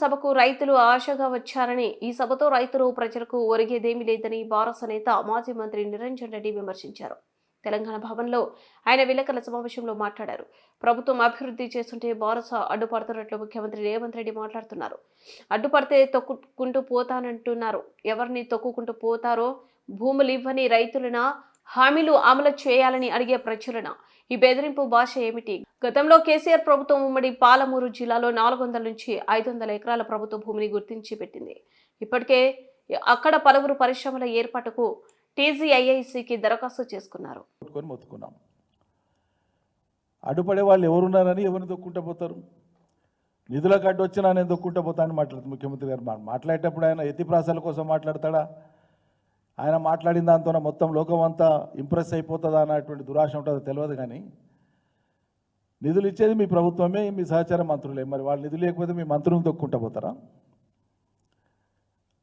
సభకు రైతులు ఆశగా వచ్చారని ఈ సభతో రైతులు ప్రజలకు ఒరిగేదేమీ లేదని బారస నేత మాజీ మంత్రి నిరంజన్ రెడ్డి విమర్శించారు. తెలంగాణ భవన్లో ఆయన విలేకరుల సమావేశంలో మాట్లాడారు. ప్రభుత్వం అభివృద్ధి చేస్తుంటే బారస అడ్డుపడుతున్నట్లు ముఖ్యమంత్రి రేవంత్ రెడ్డి మాట్లాడుతున్నారు. అడ్డుపడితే తొక్కుకుంటూ పోతానంటున్నారు. ఎవరిని తొక్కుకుంటూ పోతారో భూములు ఇవ్వని రైతులన హామీలు అమలు చేయాలని అడిగే ప్రచురణ. ఈ బెదిరింపు భాష ఏమిటి? గతంలో కేసీఆర్ ప్రభుత్వం ఉమ్మడి పాలమూరు జిల్లాలో నాలుగు వందల నుంచి ఐదు వందల ఎకరాల ప్రభుత్వ భూమిని గుర్తించి పెట్టింది. ఇప్పటికే అక్కడ పలువురు పరిశ్రమల ఏర్పాటుకు టీజీఐఐసికి దరఖాస్తు చేసుకున్నారు. కొట్టుకొని అడ్డుపడే వాళ్ళు ఎవరున్నారని ఎవరిని దొక్కుంటా పోతారు? నిధులకు అడ్డు వచ్చినా నేను దొక్కుంటా పోతానని మాట్లాడుతుంది ముఖ్యమంత్రి గారు. మాట్లాడేటప్పుడు ఆయన ఎతి ప్రాసాల కోసం మాట్లాడతాడా? ఆయన మాట్లాడిన దాంతో మొత్తం లోకం అంతా ఇంప్రెస్ అయిపోతుందా అన్నటువంటి దురాశ ఉంటుందో తెలియదు కానీ నిధులు ఇచ్చేది మీ ప్రభుత్వమే మీ సహచార మంత్రులే. మరి వాళ్ళు నిధులు లేకపోతే మీ మంత్రులను తొక్కుంటా పోతారా?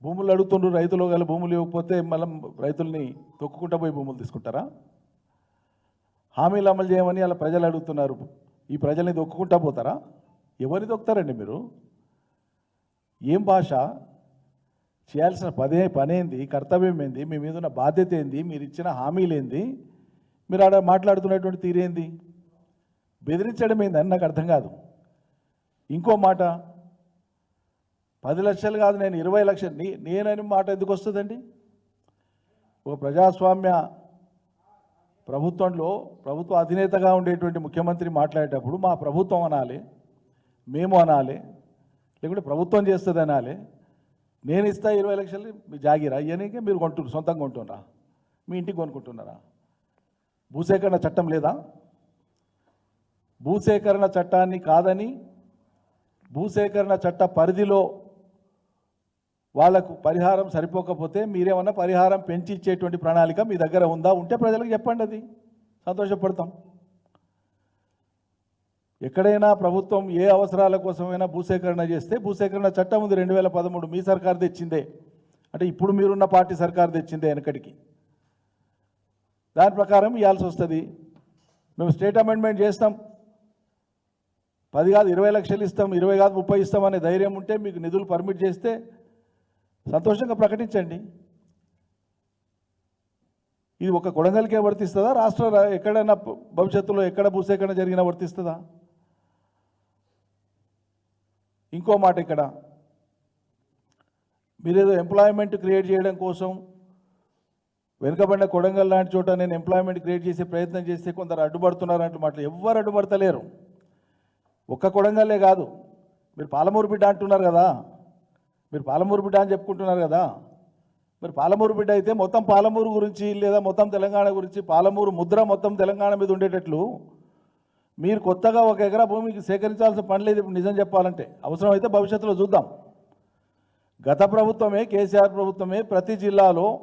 భూములు అడుగుతుండ్రు రైతులు గల భూములు ఇవ్వకపోతే మళ్ళీ రైతుల్ని తొక్కుకుంటా పోయి భూములు తీసుకుంటారా? హామీలు అమలు చేయమని అలా ప్రజలు అడుగుతున్నారు. ఈ ప్రజల్ని దొక్కుకుంటా పోతారా? ఎవరిని దొక్కుతారండి మీరు? ఏం భాష? చేయాల్సిన పదే పనేంది కర్తవ్యం ఏంది మీ మీద ఉన్న బాధ్యత ఏంది మీరు ఇచ్చిన హామీలేంది మీరు ఆడ మాట్లాడుతున్నటువంటి తీరేంది బెదిరించడం ఏందని నాకు అర్థం కాదు. ఇంకో మాట పది లక్షలు కాదు నేను ఇరవై లక్షలు నీ నేనని మాట ఎందుకు వస్తుందండి? ఒక ప్రజాస్వామ్య ప్రభుత్వంలో ప్రభుత్వ అధినేతగా ఉండేటువంటి ముఖ్యమంత్రి మాట్లాడేటప్పుడు మా ప్రభుత్వం అనాలి మేము అనాలి లేకుంటే ప్రభుత్వం చేస్తుంది అనాలి నేను ఇస్తా ఇరవై లక్షలు మీ జాగిరా? ఇవన్నీ మీరు కొంటున్నారు సొంతంగా కొంటున్నారా? మీ ఇంటికి కొనుక్కుంటున్నారా? భూసేకరణ చట్టం లేదా? భూసేకరణ చట్టాన్ని కాదని భూసేకరణ చట్ట పరిధిలో వాళ్ళకు పరిహారం సరిపోకపోతే మీరేమన్నా పరిహారం పెంచి ఇచ్చేటువంటి ప్రణాళిక మీ దగ్గర ఉందా? ఉంటే ప్రజలకు చెప్పండి అది. సంతోషపడతాం. ఎక్కడైనా ప్రభుత్వం ఏ అవసరాల కోసమైనా భూసేకరణ చేస్తే భూసేకరణ చట్టం ఉంది రెండు వేల పదమూడు మీ సర్కార్ తెచ్చిందే. అంటే ఇప్పుడు మీరున్న పార్టీ సర్కారు తెచ్చిందే వెనకడికి దాని ప్రకారం ఇవ్వాల్సి వస్తుంది. మేము స్టేట్ అమెండ్మెంట్ చేస్తాం. పది కాదు ఇరవై లక్షలు ఇస్తాం ఇరవై కాదు ముప్పై ఇస్తాం అనే ధైర్యం ఉంటే మీకు నిధులు పర్మిట్ చేస్తే సంతోషంగా ప్రకటించండి. ఇది ఒక కొడంగల్కే వర్తిస్తుందా? రాష్ట్ర ఎక్కడైనా భవిష్యత్తులో ఎక్కడ భూసేకరణ జరిగినా వర్తిస్తుందా? ఇంకో మాట ఇక్కడ. మీరేదో ఎంప్లాయ్మెంట్ క్రియేట్ చేయడం కోసం వెనుకబడిన కొడంగల్ లాంటి చోట నేను ఎంప్లాయ్మెంట్ క్రియేట్ చేసే ప్రయత్నం చేస్తే కొందరు అడ్డుపడుతున్నారంటే మాటలు ఎవ్వరు అడ్డుపడతలేరు. ఒక్క కొడంగల్లే కాదు. మీరు పాలమూరు బిడ్డ అంటున్నారు కదా. మీరు పాలమూరు బిడ్డ అని చెప్పుకుంటున్నారు కదా. మరి పాలమూరు బిడ్డ అయితే మొత్తం పాలమూరు గురించి లేదా మొత్తం తెలంగాణ గురించి పాలమూరు ముద్ర మొత్తం తెలంగాణ మీద ఉండేటట్లు మీరు కొత్తగా ఒక ఎకరా భూమికి సేకరించాల్సిన పని లేదు ఇప్పుడు నిజం చెప్పాలంటే. అవసరమైతే భవిష్యత్తులో చూద్దాం. గత ప్రభుత్వమే కేసీఆర్ ప్రభుత్వమే ప్రతి జిల్లాలో